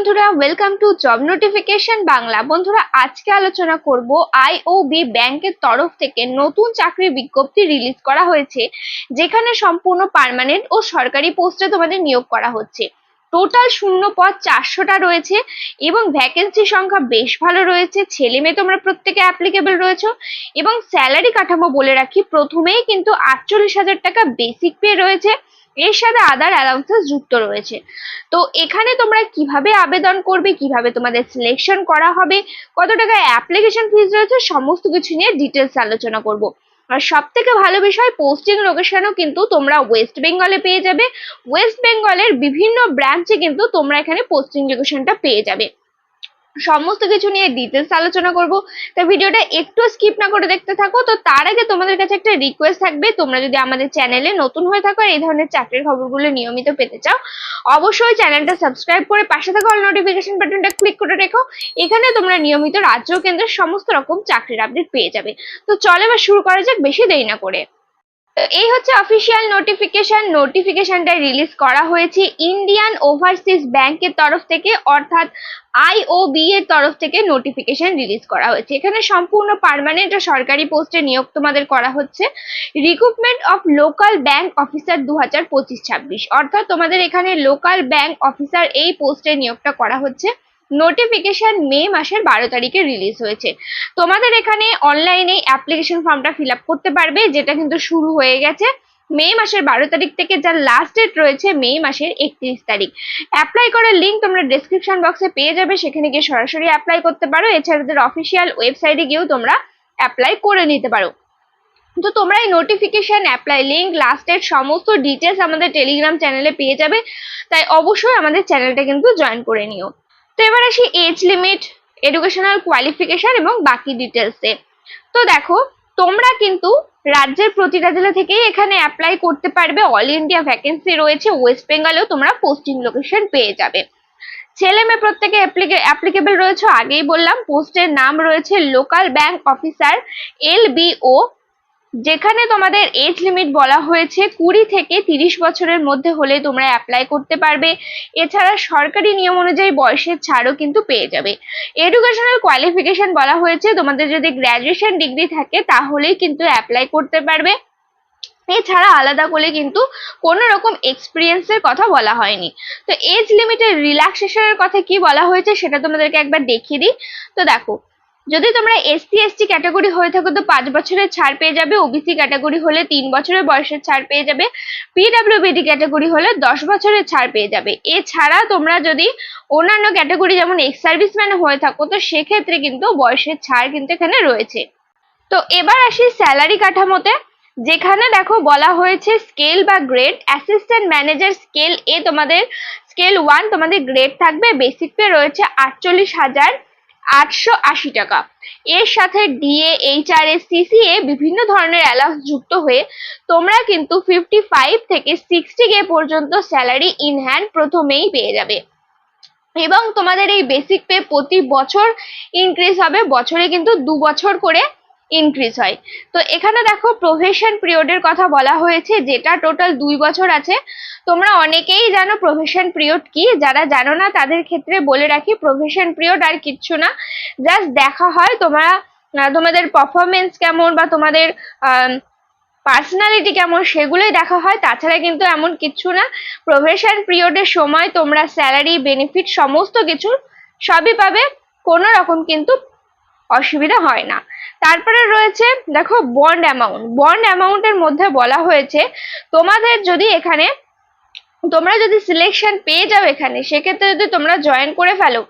বন্ধুরা welcome to job notification Bangla. বন্ধুরা, আজকে আলোচনা করব আইওবি ব্যাংকের তরফ থেকে নতুন চাকরির বিজ্ঞপ্তি রিলিজ করা হয়েছে, যেখানে সম্পূর্ণ পার্মানেন্ট ও সরকারি পোস্টে তোমাদের নিয়োগ করা হচ্ছে। টোটাল শূন্য পদ চারশোটা রয়েছে এবং ভ্যাকেন্সি সংখ্যা বেশ ভালো রয়েছে। ছেলে মেয়ে তোমরা প্রত্যেকে অ্যাপ্লিকেবল রয়েছে এবং স্যালারি কাঠামো বলে রাখি, প্রথমেই কিন্তু আটচল্লিশ হাজার টাকা বেসিক পে রয়েছে। এর সাথে আদার অ্যালাউন্সেস যুক্ত রয়েছে। তো এখানে তোমরা কীভাবে আবেদন করবে, কীভাবে তোমাদের সিলেকশন করা হবে, কত টাকা অ্যাপ্লিকেশন ফিজ রয়েছে, সমস্ত কিছু নিয়ে ডিটেলস আলোচনা করব। আর সব থেকে ভালো বিষয় পোস্টিং লোকেশনও কিন্তু তোমরা ওয়েস্ট বেঙ্গলে পেয়ে যাবে। ওয়েস্ট বেঙ্গলের বিভিন্ন ব্রাঞ্চে কিন্তু তোমরা এখানে পোস্টিং লোকেশনটা পেয়ে যাবে। সমস্ত কিছু নিয়ে ডিটেলস আলোচনা করব। তাই ভিডিওটা একটু স্কিপ না করে দেখতে থাকো। তো তার আগে তোমাদের কাছে একটা রিকোয়েস্ট থাকবে। তোমরা যদি আমাদের চ্যানেলে নতুন হয়ে থাকো এই ধরনের চাকরির খবরগুলো নিয়মিত পেতে চাও, অবশ্যই চ্যানেলটা সাবস্ক্রাইব করে পাশে থাকা অল নোটিফিকেশন বাটনটা ক্লিক করে রেখো। এখানে তোমরা নিয়মিত রাজ্য কেন্দ্রের সমস্ত রকম চাকরির আপডেট পেয়ে যাবে। তো চলো এবার শুরু করা যাক, বেশি দেরি না করে। তো এই হচ্ছে অফিসিয়াল নোটিফিকেশন নোটিফিকেশনটা রিলিজ করা হয়েছে ইন্ডিয়ান ওভারসিজ ব্যাংকের তরফ থেকে, অর্থাৎ আইওবি এর তরফ থেকে নোটিফিকেশন রিলিজ করা হয়েছে। এখানে সম্পূর্ণ পার্মানেন্ট ও সরকারি পোস্টে নিয়োগ তোমাদের করা হচ্ছে। Recruitment of local bank officer দু হাজার পঁচিশ ছাব্বিশ। অর্থাৎ তোমাদের এখানে লোকাল ব্যাংক অফিসার এই পোস্টে নিয়োগটা করা হচ্ছে। নোটিফিকেশন মে মাসের বারো তারিখে রিলিজ হয়েছে। তোমাদের এখানে অনলাইনে অ্যাপ্লিকেশন ফর্মটা ফিল করতে পারবে, যেটা কিন্তু শুরু হয়ে গেছে মে মাসের বারো তারিখ থেকে, যার লাস্ট ডেট রয়েছে মে মাসের একত্রিশ তারিখ। অ্যাপ্লাই করার লিঙ্ক তোমরা ডেসক্রিপশন বক্সে পেয়ে যাবে, সেখানে গিয়ে সরাসরি অ্যাপ্লাই করতে পারো। এছাড়া তাদের অফিসিয়াল ওয়েবসাইটে গিয়েও তোমরা অ্যাপ্লাই করে নিতে পারো। তো তোমরা এই notification apply link last date সমস্ত ডিটেলস আমাদের টেলিগ্রাম চ্যানেলে পেয়ে যাবে। তাই অবশ্যই আমাদের চ্যানেলটা কিন্তু জয়েন করে নিও। তো এবার আসি এজ লিমিট এডুকেশনাল কোয়ালিফিকেশন এবং বাকি ডিটেলসে তো দেখো, তোমরা কিন্তু রাজ্যের প্রতিটা জেলা থেকেই এখানে অ্যাপ্লাই করতে পারবে। অল ইন্ডিয়া ভ্যাকেন্সি রয়েছে ওয়েস্ট বেঙ্গলেও তোমরা পোস্টিং লোকেশন পেয়ে যাবে। ছেলে মেয়ে প্রত্যেকে অ্যাপ্লিকেবল রয়েছে। আগেই বললাম পোস্টের নাম রয়েছে local bank officer L B O যেখানে তোমাদের এজ লিমিট বলা হয়েছে, কুড়ি থেকে তিরিশ বছরের মধ্যে হলে তোমরা অ্যাপ্লাই করতে পারবে। এছাড়া সরকারি নিয়ম অনুযায়ী বয়সের ছাড়ও কিন্তু পেয়ে যাবে। এডুকেশনাল কোয়ালিফিকেশন বলা হয়েছে, তোমাদের যদি গ্র্যাজুয়েশন ডিগ্রি থাকে তাহলেই কিন্তু অ্যাপ্লাই করতে পারবে। এছাড়া আলাদা করে কিন্তু কোনো রকম এক্সপিরিয়েন্সের কথা বলা হয়নি। তো এজ লিমিটের রিল্যাক্সেশনের কথা কি বলা হয়েছে সেটা তোমাদেরকে একবার দেখিয়ে দিই। তো দেখো যদি তোমরা এসসি এসটি ক্যাটাগরি হয়ে থাকো তো পাঁচ বছরের ছাড় পেয়ে যাবে ওবিসি ক্যাটাগরি হলে তিন বছরের বয়সের ছাড় পেয়ে যাবে পিডাব্লিউবিডি ক্যাটাগরি হলে দশ বছরের ছাড় পেয়ে যাবে। এছাড়া তোমরা যদি অন্যান্য ক্যাটাগরি যেমন এক্স সার্ভিসম্যান হয়ে থাকো তো সেক্ষেত্রে কিন্তু বয়সের ছাড় কিন্তু এখানে রয়েছে। তো এবার আসি স্যালারি কাঠামোতে, যেখানে দেখো বলা হয়েছে স্কেল বা গ্রেড অ্যাসিস্ট্যান্ট ম্যানেজার স্কেল এ তোমাদের স্কেল ওয়ান তোমাদের গ্রেড থাকবে বেসিক পে রয়েছে আটচল্লিশ হাজার আটশো আশি টাকা। এর সাথে ডিএ এইচআরএস সিসিএ বিভিন্ন ধরনের অ্যালাউন্স যুক্ত হয়ে তোমরা কিন্তু ফিফটি ফাইভ থেকে সিক্সটি কে পর্যন্ত স্যালারি ইন হ্যান্ড প্রথমেই পেয়ে যাবে। এবং তোমাদের এই বেসিক পে প্রতি বছর ইনক্রিজ হবে। বছরে কিন্তু দু বছর করে ইনক্রিজ হয়। তো এখানে দেখো প্রফেশন পিরিয়ডের কথা বলা হয়েছে, যেটা টোটাল দুই বছর আছে। তোমরা অনেকেই জানো প্রফেশন পিরিয়ড কি। যারা জানো না, তাদের ক্ষেত্রে বলে রাখি প্রফেশন পিরিয়ড আর কিচ্ছু না। জাস্ট দেখা হয় তোমরা তোমাদের পারফরমেন্স কেমন বা তোমাদের পার্সোনালিটি কেমন সেগুলোই দেখা হয়। তাছাড়া কিন্তু এমন কিচ্ছু না। প্রফেশন পিরিয়ডের সময় তোমরা স্যালারি বেনিফিট সমস্ত কিছু সবই পাবে। কোনো রকম কিন্তু অসুবিধা হয় না। তারপরে রয়েছে, দেখো বন্ড অ্যামাউন্ট বন্ড অ্যামাউন্টের মধ্যে বলা হয়েছে, তোমাদের যদি এখানে, তোমরা যদি সিলেকশন পেয়ে যাও এখানে, সেক্ষেত্রে যদি তোমরা জয়েন করে ফেলো,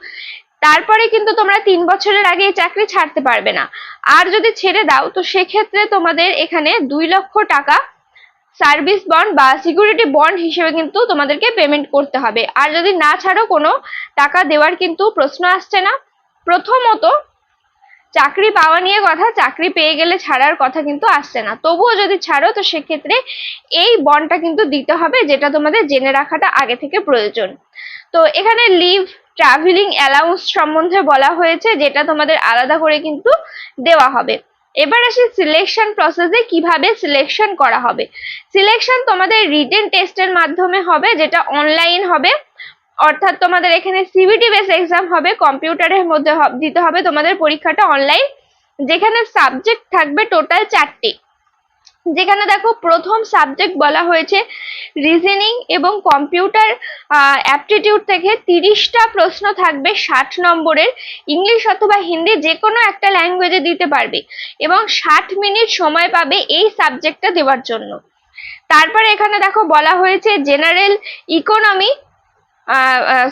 তারপরে কিন্তু তোমরা তিন বছরের আগে এই চাকরি ছাড়তে পারবে না। আর যদি ছেড়ে দাও, তো সেক্ষেত্রে তোমাদের এখানে দুই লক্ষ টাকা সার্ভিস বন্ড বা সিকিউরিটি বন্ড হিসেবে কিন্তু তোমাদেরকে পেমেন্ট করতে হবে। আর যদি না ছাড়ো, কোনো টাকা দেওয়ার কিন্তু প্রশ্ন আসছে না। প্রথমত চাকরি পাওয়া নিয়ে কথা, চাকরি পেয়ে গেলে ছাড়ার কথা কিন্তু আসছে না। তবুও যদি ছাড়ো, তো সেক্ষেত্রে এই বন্ডটা কিন্তু দিতে হবে, যেটা তোমাদের জেনে রাখাটা আগে থেকে প্রয়োজন। তো এখানে লিভ ট্রাভেলিং অ্যালাউন্স সম্বন্ধে বলা হয়েছে, যেটা তোমাদের আলাদা করে কিন্তু দেওয়া হবে। এবার আসি সিলেকশন প্রসেসে কীভাবে সিলেকশন করা হবে। সিলেকশন তোমাদের রিটেন টেস্টের মাধ্যমে হবে, যেটা অনলাইন হবে। অর্থাৎ তোমাদের এখানে সিবিটি বেস এক্সাম হবে কম্পিউটারের মধ্যে দিতে হবে। তোমাদের পরীক্ষাটা অনলাইন যেখানে সাবজেক্ট থাকবে টোটাল চারটি। যেখানে দেখো প্রথম সাবজেক্ট বলা হয়েছে রিজনিং এবং কম্পিউটার অ্যাপটিটিউড থেকে তিরিশটা প্রশ্ন থাকবে ষাট নম্বরের। ইংলিশ অথবা হিন্দি যে কোনো একটা ল্যাঙ্গুয়েজে দিতে পারবে এবং ষাট মিনিট সময় পাবে এই সাবজেক্টটা দেওয়ার জন্য। তারপরে এখানে দেখো বলা হয়েছে general economy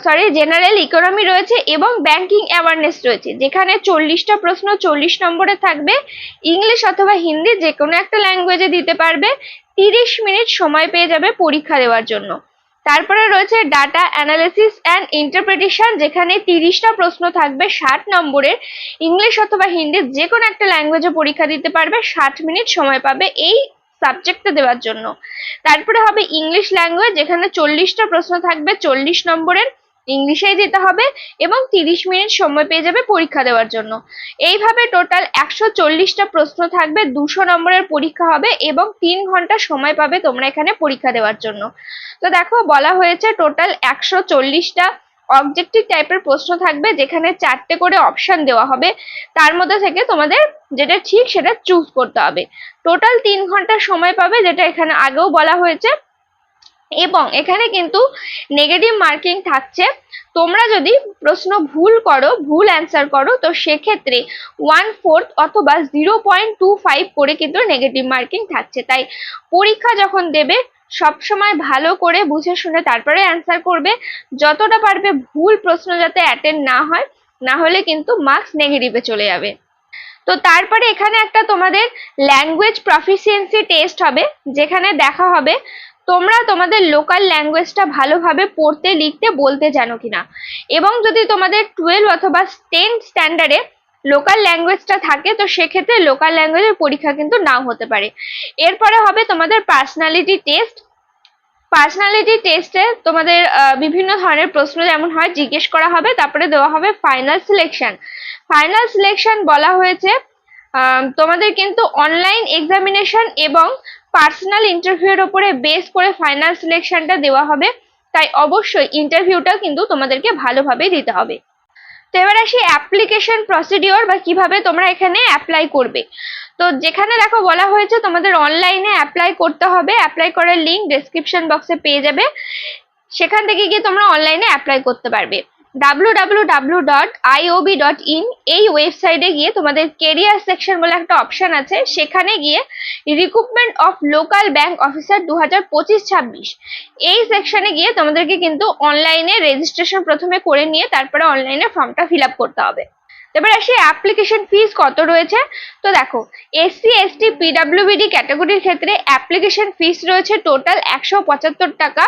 sorry general economy রয়েছে এবং ব্যাংকিং অ্যাওয়ারনেস রয়েছে। যেখানে চল্লিশটা প্রশ্ন চল্লিশ নম্বরে থাকবে। ইংলিশ অথবা হিন্দি যে কোনো একটা ল্যাঙ্গুয়েজে দিতে পারবে। তিরিশ মিনিট সময় পেয়ে যাবে পরীক্ষা দেওয়ার জন্য। তারপরে রয়েছে ডাটা অ্যানালিসিস অ্যান্ড ইন্টারপ্রিটেশন যেখানে তিরিশটা প্রশ্ন থাকবে ষাট নম্বরের। ইংলিশ অথবা হিন্দি যে কোনো একটা ল্যাঙ্গুয়েজে পরীক্ষা দিতে পারবে, ষাট মিনিট সময় পাবে। এই সাবজেক্টটা দেওয়ার জন্য। তারপরে হবে ইংলিশ ল্যাঙ্গুয়েজ যেখানে চল্লিশটা প্রশ্ন থাকবে, চল্লিশ নম্বরের ইংলিশেই দিতে হবে এবং তিরিশ মিনিট সময় পেয়ে যাবে পরীক্ষা দেওয়ার জন্য। এইভাবে টোটাল একশো চল্লিশটা প্রশ্ন থাকবে, দুশো নম্বরের পরীক্ষা হবে এবং তিন ঘণ্টা সময় পাবে তোমরা এখানে পরীক্ষা দেওয়ার জন্য। তো দেখো, বলা হয়েছে টোটাল একশো চল্লিশটা অবজেক্টিভ টাইপের প্রশ্ন থাকবে যেখানে চারটে করে অপশন দেওয়া হবে। তার মধ্যে থেকে তোমাদের যেটা ঠিক সেটা চুজ করতে হবে। টোটাল তিন ঘণ্টা সময় পাবে যেটা এখানে আগেও বলা হয়েছে। এবং এখানে কিন্তু নেগেটিভ মার্কিং থাকছে। তোমরা যদি প্রশ্ন ভুল করো, ভুল অ্যান্সার করো, তো সেক্ষেত্রে ওয়ান ফোর্থ অথবা জিরো পয়েন্ট টু ফাইভ করে কিন্তু নেগেটিভ মার্কিং থাকছে। তাই পরীক্ষা যখন দেবে সবসময় ভালো করে বুঝে শুনে তারপরে অ্যান্সার করবে। যতটা পারবে ভুল প্রশ্ন যাতে অ্যাটেন্ড না হয়, না হলে কিন্তু মার্কস নেগেটিভে চলে যাবে। তো তারপরে এখানে একটা তোমাদের ল্যাঙ্গুয়েজ প্রফিসিয়েন্সি টেস্ট হবে, যেখানে দেখা হবে তোমরা তোমাদের লোকাল ল্যাঙ্গুয়েজটা ভালোভাবে পড়তে, লিখতে, বলতে জানো কিনা। এবং যদি তোমাদের টুয়েলভ অথবা টেন স্ট্যান্ডার্ডে লোকাল ল্যাঙ্গুয়েজটা থাকে, তো সেক্ষেত্রে লোকাল ল্যাঙ্গুয়েজের পরীক্ষা কিন্তু নাও হতে পারে। এরপরে হবে তোমাদের পার্সোনালিটি টেস্ট পার্সোনালিটি টেস্টে তোমাদের বিভিন্ন ধরনের প্রশ্ন যেমন হয়, জিজ্ঞেস করা হবে, তারপরে দেওয়া হবে ফাইনাল সিলেকশন ফাইনাল সিলেকশন বলা হয়েছে তোমাদের কিন্তু অনলাইন এক্সামিনেশন এবং পার্সোনাল ইন্টারভিউর উপরে বেস করে ফাইনাল সিলেকশনটা দেওয়া হবে। তাই অবশ্যই ইন্টারভিউটা কিন্তু তোমাদেরকে ভালোভাবে দিতে হবে। তো এবার আসি অ্যাপ্লিকেশন প্রসিডিওর বা কীভাবে তোমরা এখানে অ্যাপ্লাই করবে। তো যেখানে দেখো বলা হয়েছে তোমাদের অনলাইনে অ্যাপ্লাই করতে হবে। অ্যাপ্লাই করার লিঙ্ক ডেসক্রিপশন বক্সে পেয়ে যাবে। সেখান থেকে গিয়ে তোমরা অনলাইনে অ্যাপ্লাই করতে পারবে। www.iob.in এই ওয়েবসাইটে গিয়ে তোমাদের কেরিয়ার সেকশন বলে একটা অপশন আছে। সেখানে গিয়ে recruitment of local bank officer দু হাজার পঁচিশ ছাব্বিশ। এই সেকশনে গিয়ে তোমাদেরকে কিন্তু অনলাইনে রেজিস্ট্রেশন প্রথমে করে নিয়ে তারপরে অনলাইনে ফর্মটা ফিল আপ করতে হবে। এবার আসি অ্যাপ্লিকেশন ফিস কত রয়েছে? তো দেখো এসসি এসটি পিডাব্লিউবিডি ক্যাটাগরির ক্ষেত্রে অ্যাপ্লিকেশন ফিস রয়েছে টোটাল একশো পঁচাত্তর টাকা।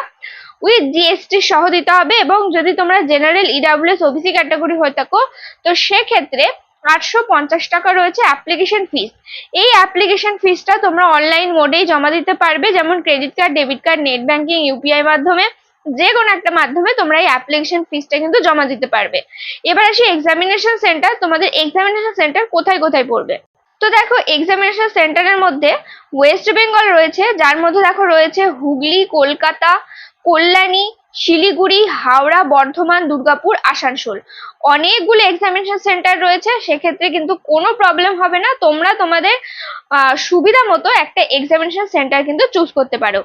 উইথ জিএসটি সহ দিতে হবে এবং যদি তোমরা জেনারেল ইডাব্লিউএস ওবিসি ক্যাটাগরি হয়ে থাকো, তো সেক্ষেত্রে আটশো পঞ্চাশ টাকা রয়েছে অ্যাপ্লিকেশন ফিস এই অ্যাপ্লিকেশন ফিসটা তোমরা অনলাইন মোডেই জমা দিতে পারবে, যেমন credit card debit card net banking UPI মাধ্যমে। যে কোনো একটা মাধ্যমে তোমরা এই অ্যাপ্লিকেশন ফিসটা কিন্তু জমা দিতে পারবে। এবার আসি এক্সামিনেশন সেন্টার তোমাদের এক্সামিনেশন সেন্টার কোথায় কোথায় পড়বে? তো দেখো এক্সামিনেশন সেন্টারের মধ্যে ওয়েস্ট বেঙ্গল রয়েছে, যার মধ্যে দেখো রয়েছে হুগলি, কলকাতা কল্যাণী, শিলিগুড়ি, হাওড়া, বর্ধমান, দুর্গাপুর, আসানসোল। অনেকগুলো এক্সামিনেশন সেন্টার রয়েছে, সেক্ষেত্রে কিন্তু কোনো প্রবলেম হবে না। তোমরা তোমাদের সুবিধা মতো একটা এক্সামিনেশন সেন্টার কিন্তু চুজ করতে পারো।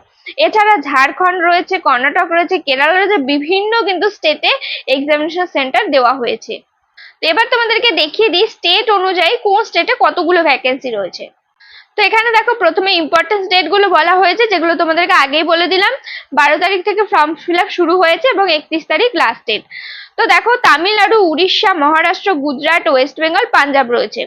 এছাড়া ঝাড়খণ্ড রয়েছে, কর্ণাটক রয়েছে, কেরালা রয়েছে, বিভিন্ন কিন্তু স্টেটে এক্সামিনেশন সেন্টার দেওয়া হয়েছে। এবার তোমাদেরকে দেখিয়ে দিই স্টেট অনুযায়ী কোন স্টেটে কতগুলো ভ্যাকেন্সি রয়েছে। তো এখানে দেখো প্রথমে ইম্পর্টেন্স ডেটগুলো বলা হয়েছে, যেগুলো তোমাদেরকে আগেই বলে দিলাম। বারো তারিখ থেকে ফর্ম ফিল শুরু হয়েছে এবং একত্রিশ তারিখ লাস্ট ডেট তো দেখো তামিলনাড়ু, উড়িষ্যা, মহারাষ্ট্র, গুজরাট, ওয়েস্ট বেঙ্গল, পাঞ্জাব রয়েছে।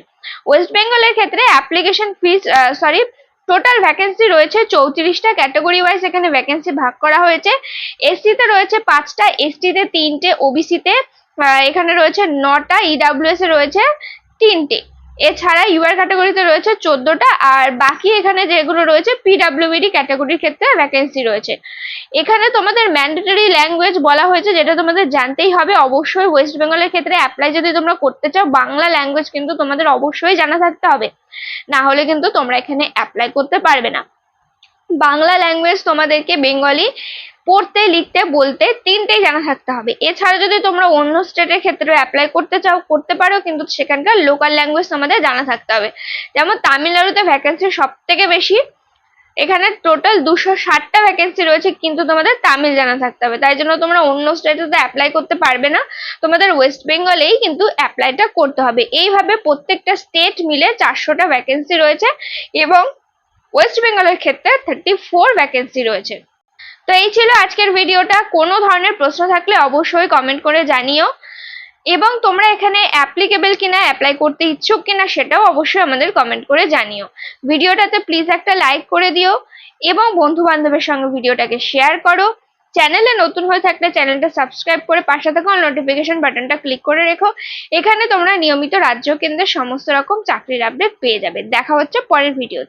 ওয়েস্ট বেঙ্গলের ক্ষেত্রে application fees sorry total vacancy রয়েছে চৌত্রিশটা। ক্যাটাগরি ওয়াইজ এখানে ভ্যাকেন্সি ভাগ করা হয়েছে। এসসিতে রয়েছে পাঁচটা এসটিতে তিনটে ওবিসিতে এখানে রয়েছে নটা ইডাব্লিউএস এ রয়েছে তিনটে। এছাড়া ইউআর ক্যাটাগরিতে রয়েছে চোদ্দটা, আর বাকি এখানে যেগুলো রয়েছে পিডাব্লিউবিডি ক্যাটাগরির ক্ষেত্রে ভ্যাকেন্সি রয়েছে। এখানে তোমাদের ম্যান্ডেটরি ল্যাঙ্গুয়েজ বলা হয়েছে, যেটা তোমাদের জানতেই হবে। অবশ্যই ওয়েস্ট বেঙ্গলের ক্ষেত্রে অ্যাপ্লাই যদি তোমরা করতে চাও, বাংলা ল্যাঙ্গুয়েজ কিন্তু তোমাদের অবশ্যই জানা থাকতে হবে। না হলে কিন্তু তোমরা এখানে অ্যাপ্লাই করতে পারবে না। বাংলা ল্যাঙ্গুয়েজ তোমাদেরকে বেঙ্গলি পড়তে, লিখতে, বলতে তিনটেই জানা থাকতে হবে। এছাড়া যদি তোমরা অন্য স্টেটের ক্ষেত্রে অ্যাপ্লাই করতে চাও, করতে পারো, কিন্তু সেখানকার লোকাল ল্যাঙ্গুয়েজ তোমাদের জানা থাকতে হবে। যেমন তামিলনাড়ুতে ভ্যাকেন্সি সব থেকে বেশি। এখানে টোটাল দুশো ষাটটা ভ্যাকেন্সি রয়েছে, কিন্তু তোমাদের তামিল জানা থাকতে হবে। তাই জন্য তোমরা অন্য স্টেটে তো অ্যাপ্লাই করতে পারবে না। তোমাদের ওয়েস্ট বেঙ্গলেই কিন্তু অ্যাপ্লাইটা করতে হবে। এইভাবে প্রত্যেকটা স্টেট মিলে চারশোটা ভ্যাকেন্সি রয়েছে এবং ওয়েস্ট বেঙ্গলের ক্ষেত্রে থার্টি ফোর ভ্যাকেন্সি রয়েছে। তো এই ছিল আজকের ভিডিওটা। কোনো ধরনের প্রশ্ন থাকলে অবশ্যই কমেন্ট করে জানিও। এবং তোমরা এখানে অ্যাপ্লিকেবল কিনা অ্যাপ্লাই করতে ইচ্ছুক কিনা সেটাও অবশ্যই আমাদের কমেন্ট করে জানিও। ভিডিওটাতে প্লিজ একটা লাইক করে দিও এবং বন্ধু বান্ধবের সঙ্গে ভিডিওটাকে শেয়ার করো। চ্যানেলে নতুন হয়ে থাকলে চ্যানেলটা সাবস্ক্রাইব করে পাশে থাকা নোটিফিকেশন বাটনটা ক্লিক করে রেখো। এখানে তোমরা নিয়মিত রাজ্য কেন্দ্রের সমস্ত রকম চাকরির আপডেট পেয়ে যাবে। দেখা হচ্ছে পরের ভিডিও